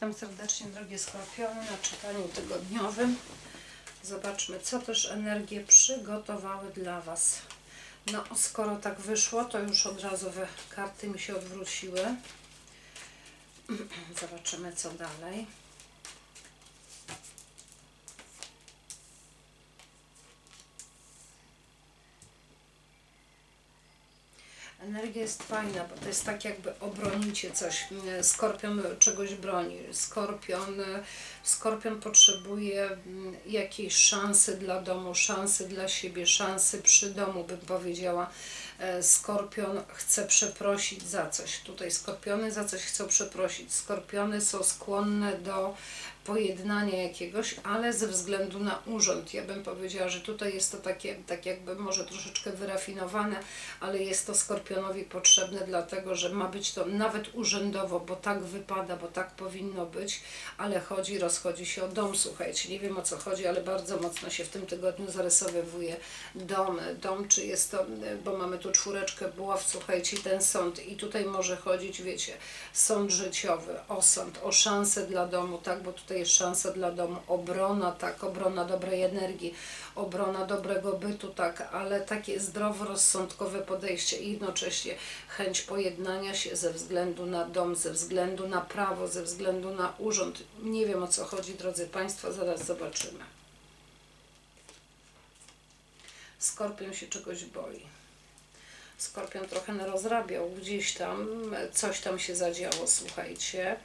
Witam serdecznie drogie Skorpiony na czytaniu tygodniowym. Zobaczmy, co też energie przygotowały dla Was. No, skoro tak wyszło, to już od razu karty mi się odwróciły. Zobaczymy, co dalej. Energia jest fajna, bo to jest tak jakby obronicie coś. Skorpion czegoś broni. Skorpion, skorpion potrzebuje mm, jakiejś szansy dla domu, szansy dla siebie, szansy przy domu, bym powiedziała. E, Skorpion chce przeprosić za coś. Tutaj skorpiony za coś chcą przeprosić. Skorpiony są skłonne do pojednania jakiegoś, ale ze względu na urząd. Ja bym powiedziała, że tutaj jest to takie, tak jakby może troszeczkę wyrafinowane, ale jest to skorpionowi potrzebne, dlatego że ma być to nawet urzędowo, bo tak wypada, bo tak powinno być, ale chodzi, rozchodzi się o dom. Słuchajcie, nie wiem o co chodzi, ale bardzo mocno się w tym tygodniu zarysowywuje dom. Dom, czy jest to, bo mamy tu czwóreczkę buław, słuchajcie, ten sąd i tutaj może chodzić, wiecie, sąd życiowy, o sąd, o szansę dla domu, tak, bo tutaj jest szansa dla domu, obrona, tak, obrona dobrej energii, obrona dobrego bytu, tak, ale takie zdroworozsądkowe podejście i jednocześnie chęć pojednania się ze względu na dom, ze względu na prawo, ze względu na urząd. Nie wiem o co chodzi, drodzy Państwo, zaraz zobaczymy. Skorpion się czegoś boi. Skorpion trochę rozrabiał gdzieś tam, coś tam się zadziało, słuchajcie.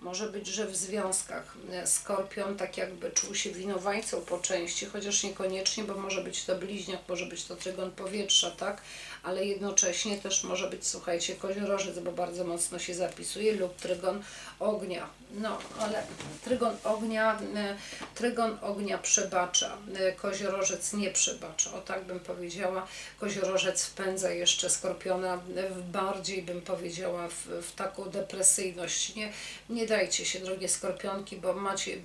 Może być, że w związkach e, skorpion tak jakby czuł się winowajcą po części, chociaż niekoniecznie, bo może być to bliźniak, może być to trygon powietrza, tak? Ale jednocześnie też może być, słuchajcie, koziorożec, bo bardzo mocno się zapisuje, lub trygon ognia. No, ale trygon ognia, e, trygon ognia przebacza, e, koziorożec nie przebacza, o tak bym powiedziała. Koziorożec wpędza jeszcze skorpiona w bardziej, bym powiedziała, w, w taką depresyjność. Nie, nie dajcie się, drogie skorpionki, bo macie,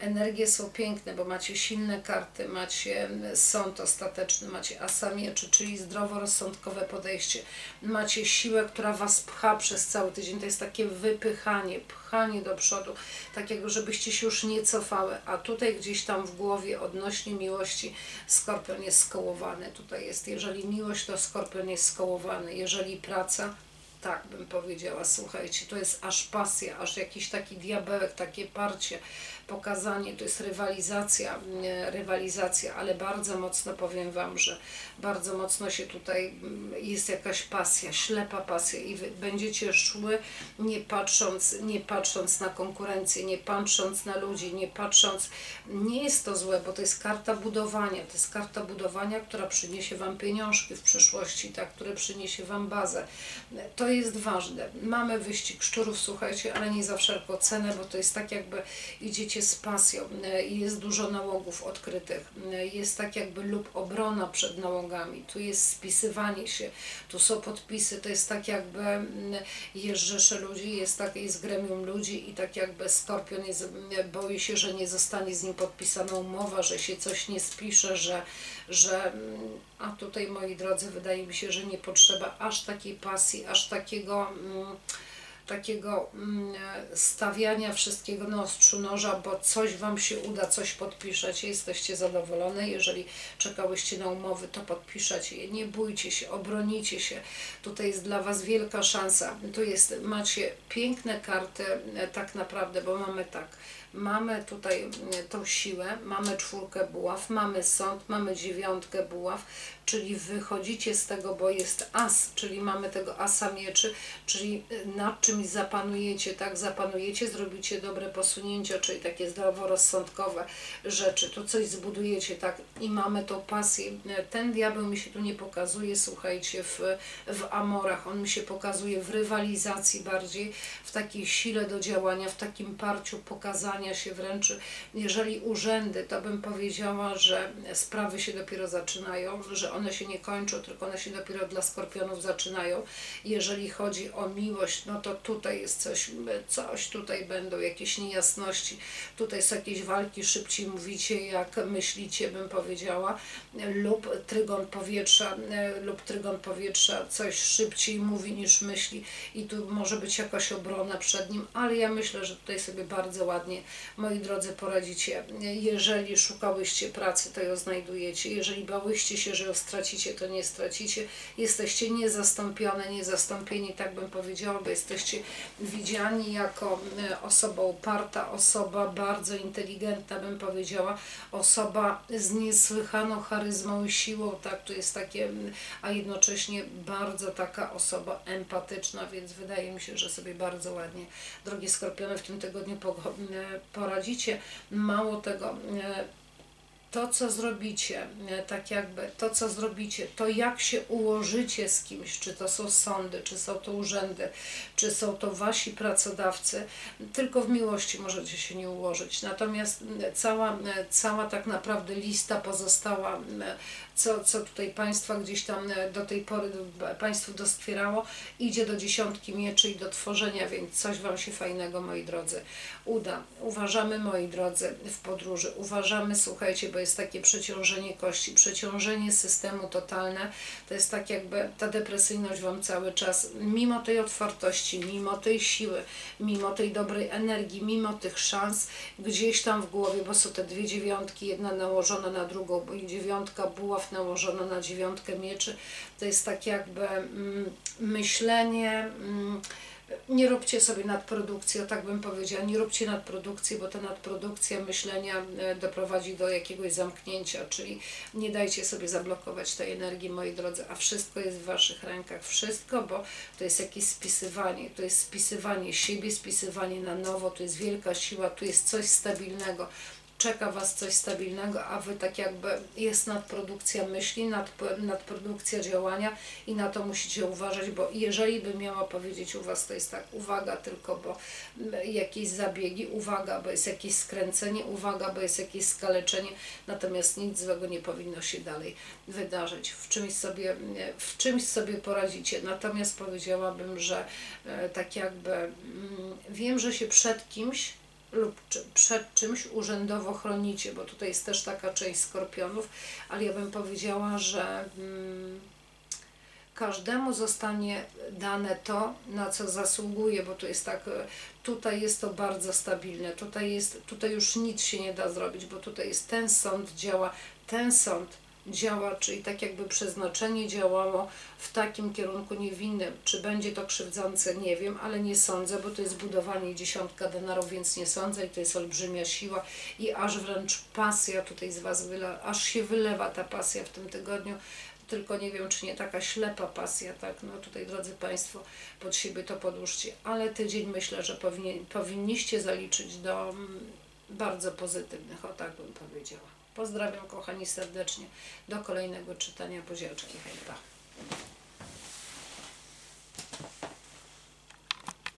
energie są piękne, bo macie silne karty, macie sąd ostateczny, macie asa mieczy, czyli zdroworozsądkowe podejście. Macie siłę, która Was pcha przez cały tydzień. To jest takie wypychanie, pchanie do przodu, takiego, żebyście się już nie cofały, a tutaj gdzieś tam w głowie odnośnie miłości skorpion jest skołowany. Tutaj jest, jeżeli miłość, to skorpion jest skołowany, jeżeli praca, tak bym powiedziała, słuchajcie, to jest aż pasja, aż jakiś taki diabełek, takie parcie, pokazanie, to jest rywalizacja, nie, rywalizacja, ale bardzo mocno powiem Wam, że bardzo mocno się tutaj mm, jest jakaś pasja, ślepa pasja i będziecie szły nie patrząc, nie patrząc na konkurencję, nie patrząc na ludzi, nie patrząc, nie jest to złe, bo to jest karta budowania, to jest karta budowania, która przyniesie Wam pieniążki w przyszłości, tak, które przyniesie Wam bazę. To jest ważne. Mamy wyścig szczurów, słuchajcie, ale nie za wszelką cenę, bo to jest tak jakby idziecie z pasją e, i jest dużo nałogów odkrytych. E, Jest tak jakby lub obrona przed nałogami. Tu jest spisywanie się, tu są podpisy, to jest tak jakby mm, jest rzesze ludzi, jest tak, jest gremium ludzi i tak jakby Skorpion jest, mm, boi się, że nie zostanie z nim podpisana umowa, że się coś nie spisze, że, że mm, a tutaj moi drodzy, wydaje mi się, że nie potrzeba aż takiej pasji, aż takiego mm, takiego mm, stawiania wszystkiego na ostrzu noża, bo coś Wam się uda, coś podpiszecie, jesteście zadowolone. Jeżeli czekałyście na umowy, to podpiszecie je. Nie bójcie się, obronicie się. Tutaj jest dla Was wielka szansa. Tu jest, macie piękne karty e, tak naprawdę, bo mamy tak, mamy tutaj mm, tą siłę, mamy czwórkę buław, mamy sąd, mamy dziewiątkę buław, czyli wychodzicie z tego, bo jest as, czyli mamy tego asa mieczy, czyli y, nad czymś zapanujecie, tak, zapanujecie, zrobicie dobre posunięcia, czyli takie zdroworozsądkowe rzeczy, tu coś zbudujecie, tak, i mamy tą pasję. Ten diabeł mi się tu nie pokazuje, słuchajcie, w, w amorach, on mi się pokazuje w rywalizacji bardziej, w takiej sile do działania, w takim parciu pokazania się wręcz, jeżeli urzędy, to bym powiedziała, że sprawy się dopiero zaczynają, że on one się nie kończą, tylko one się dopiero dla skorpionów zaczynają. Jeżeli chodzi o miłość, no to tutaj jest coś, coś tutaj będą jakieś niejasności, tutaj są jakieś walki, szybciej mówicie, jak myślicie, bym powiedziała, lub trygon powietrza, lub trygon powietrza coś szybciej mówi niż myśli. I tu może być jakaś obrona przed nim, ale ja myślę, że tutaj sobie bardzo ładnie, moi drodzy, poradzicie. Jeżeli szukałyście pracy, to ją znajdujecie. Jeżeli bałyście się, że ją stracicie, to nie stracicie. Jesteście niezastąpione, niezastąpieni, tak bym powiedziała, bo jesteście widziani jako e, osoba uparta, osoba bardzo inteligentna, bym powiedziała, osoba z niesłychaną charyzmą i siłą, tak, to jest takie, a jednocześnie bardzo taka osoba empatyczna, więc wydaje mi się, że sobie bardzo ładnie, drogie skorpiony, w tym tygodniu e, poradzicie. Mało tego, e, to, co zrobicie, e, tak jakby to, co zrobicie, to jak się ułożycie z kimś, czy to są sądy, czy są to urzędy, czy są to wasi pracodawcy, tylko w miłości możecie się nie ułożyć. Natomiast cała, cała tak naprawdę lista pozostała, co, co tutaj Państwa gdzieś tam e, do tej pory Państwu doskwierało, idzie do dziesiątki mieczy i do tworzenia, więc coś Wam się fajnego, moi drodzy, uda. Uważamy, moi drodzy, w podróży, uważamy, słuchajcie, bo jest takie przeciążenie kości, przeciążenie systemu totalne, to jest tak jakby ta depresyjność Wam cały czas, mimo tej otwartości, mimo tej siły, mimo tej dobrej energii, mimo tych szans, gdzieś tam w głowie, bo są te dwie dziewiątki, jedna nałożona na drugą, bo dziewiątka buław nałożona na dziewiątkę mieczy, to jest tak jakby mm, myślenie, mm, nie róbcie sobie nadprodukcji, o tak bym powiedziała, nie róbcie nadprodukcji, bo ta nadprodukcja myślenia e, doprowadzi do jakiegoś zamknięcia, czyli nie dajcie sobie zablokować tej energii, moi drodzy, a wszystko jest w Waszych rękach, wszystko, bo to jest jakieś spisywanie, to jest spisywanie siebie, spisywanie na nowo, to jest wielka siła, tu jest coś stabilnego, czeka Was coś stabilnego, a Wy tak jakby jest nadprodukcja myśli, nadp- nadprodukcja działania i na to musicie uważać, bo jeżeli by miała powiedzieć u Was, to jest tak, uwaga tylko, bo jakieś zabiegi, uwaga, bo jest jakieś skręcenie, uwaga, bo jest jakieś skaleczenie, natomiast nic złego nie powinno się dalej wydarzyć. W czymś sobie, w czymś sobie poradzicie. Natomiast powiedziałabym, że e, tak jakby mm, wiem, że się przed kimś lub czy, przed czymś urzędowo chronicie, bo tutaj jest też taka część skorpionów, ale ja bym powiedziała, że mm, każdemu zostanie dane to, na co zasługuje, bo tu jest tak, e, tutaj jest to bardzo stabilne, tutaj, jest, tutaj już nic się nie da zrobić, bo tutaj jest ten sąd działa, ten sąd działa, czyli tak jakby przeznaczenie działało w takim kierunku niewinnym. Czy będzie to krzywdzące, nie wiem, ale nie sądzę, bo to jest budowanie dziesiątka denarów, więc nie sądzę i to jest olbrzymia siła i aż wręcz pasja tutaj z Was wyla, aż się wylewa ta pasja w tym tygodniu. Tylko nie wiem, czy nie taka ślepa pasja, tak? No tutaj, drodzy Państwo, pod siebie to podłóżcie. Ale tydzień myślę, że powinien, powinniście zaliczyć do mm, bardzo pozytywnych, o tak bym powiedziała. Pozdrawiam kochani serdecznie. Do kolejnego czytania. Buziaczki. Hej, pa.